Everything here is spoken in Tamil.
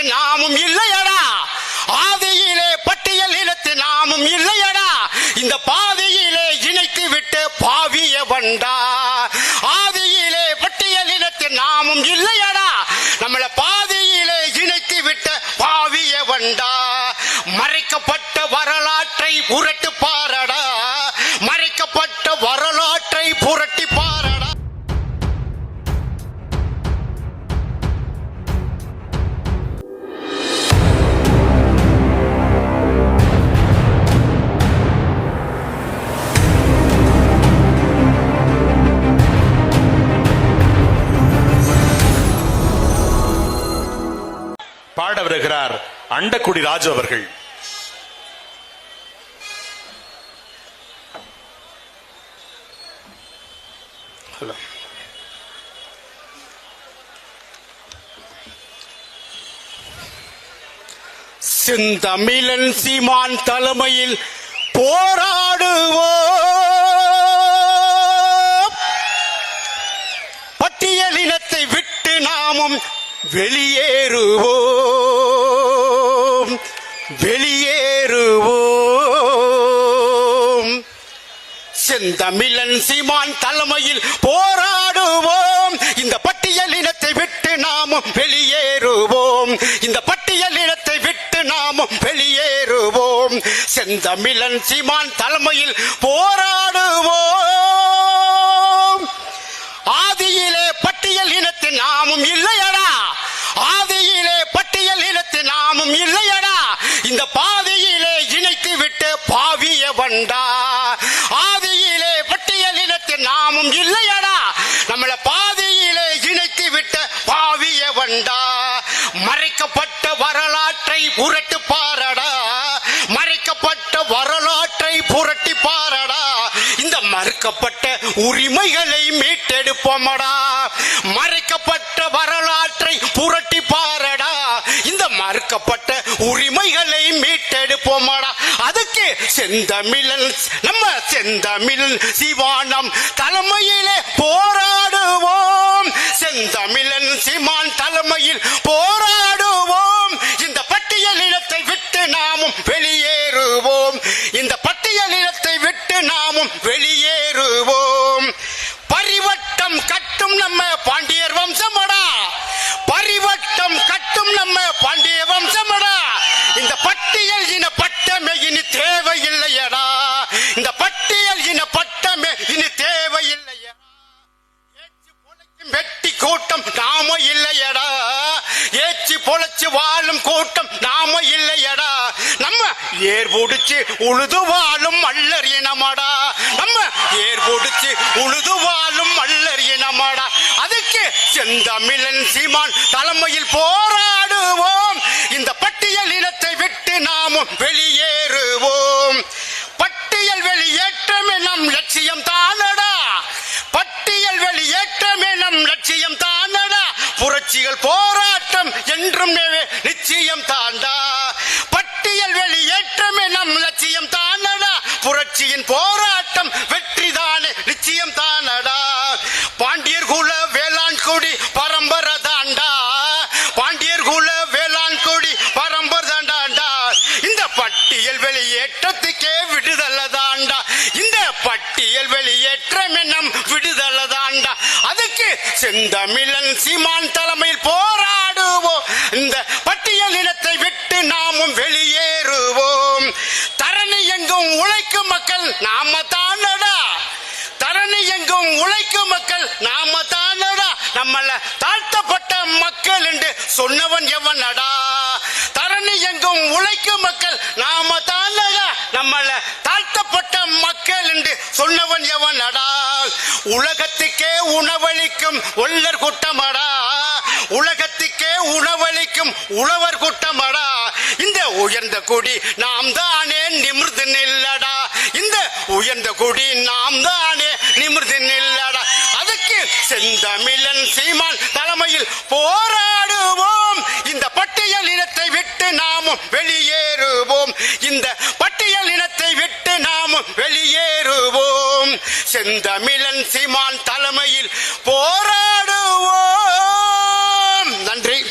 இனத்து நாமும் இல்லையடா. ஆதியிலே பட்டியல் இனத்து நாமும் இல்லையடா. இந்த பாதையிலே இணைத்து விட்டு பாவிய வண்டா. ஆதியிலே பட்டியல் இனத்து நாமும் இல்லையடா. நம்மள பாதையிலே இணைத்து விட்ட பாவிய வண்டா. மறைக்கப்பட்ட வரலாற்றை உரட்டு பாரடா. மறைக்கப்பட்ட வரலாற்றை வருகிறார் அண்டக்குடி ராஜு அவர்கள். செந்தமிழன் சீமான் தலைமையில் போராடுவோம். பட்டியலினத்தை விட்டு நாமும் வெளியேறுவோம். வெளியேறுவோம். செந்தமிழன் சீமான் தலைமையில் போராடுவோம். இந்த பட்டியல் இனத்தை விட்டு நாமும் வெளியேறுவோம். இந்த பட்டியல் இனத்தை விட்டு நாமும் வெளியேறுவோம். செந்தமிழன் சீமான் தலைமையில் போ கண்டா? ஆதியிலே பட்டியல் இனத்து நாமும் இல்லையடா. நம்மள பாதியிலே இணைத்து விட்ட பாவிய வண்டா. மறைக்கப்பட்ட வரலாற்றை புரட்டு பாரடா. மறைக்கப்பட்ட வரலாற்றை புரட்டி பாரடா. இந்த மறுக்கப்பட்ட உரிமைகளை மீட்டெடுப்போமடா. மறைக்க அறுக்கப்பட்ட உரிமைகளை மீட்டெடுப்போமாடா. அதுக்கு செந்தமிழன் நம்ம செந்தமிழன் சிவானம் தலைமையிலே போராடும் கூட்டம் நாம இல்லையடா. ஏச்சி பொழைச்சு வாழும் கூட்டம் நாம இல்லையடா. நம்ம ஏர் பிடிச்சு உழுது வாழும் மல்லர் இனமாடா. நம்ம ஏர் பிடிச்சு உழுது வாழும் மல்லர் இனமாடா. அதுக்கு செந்தமிழன் சீமான் தலைமையில் போராடு. நம் லட்சியம் தானடா புரட்சிகள் போராட்டம் என்றும் நிச்சயம் தாண்டா. பட்டியல் வெளியேற்றமே நம் லட்சியம் தான் செந்தமிழன் சீமான் தலைமையில் போராடுவோம். இந்த பட்டியல் இனத்தை விட்டு நாமும் வெளியேறுவோம். தரணி எங்கும் உழைக்கும் மக்கள் நாம தானடா தரணி எங்கும் உழைக்கும் மக்கள் நாம தானடா நம்மள தாழ்த்தப்பட்ட மக்கள் என்று சொன்னவன் எவனடா. தரணி எங்கும் உழைக்கும் மக்கள் நாம தானடா நம்மள என்று சொன்னவன் எவன் அடா உலகத்துக்கே உணவளிக்கும் ஒல்லர் கூட்டமடா? உலகத்துக்கே உணவளிக்கும் உழவர் குட்டமடா? இந்த உயர்ந்த குடி நாம் தானே நிமிர்ந்து நில்லடா. இந்த உயர்ந்த குடி நாம் தானே நிமிர்ந்து நில்லடா. அதுக்கு செந்தமிழன் சீமான் தலைமையில் போராடுவோம். இந்த பட்டியல் இனத்தை விட்டு நாமும் வெளியேறுவோம். இந்த வெளியேறுவோம். செந்தமிழன் சீமான் தலைமையில் போராடுவோம். நன்றி.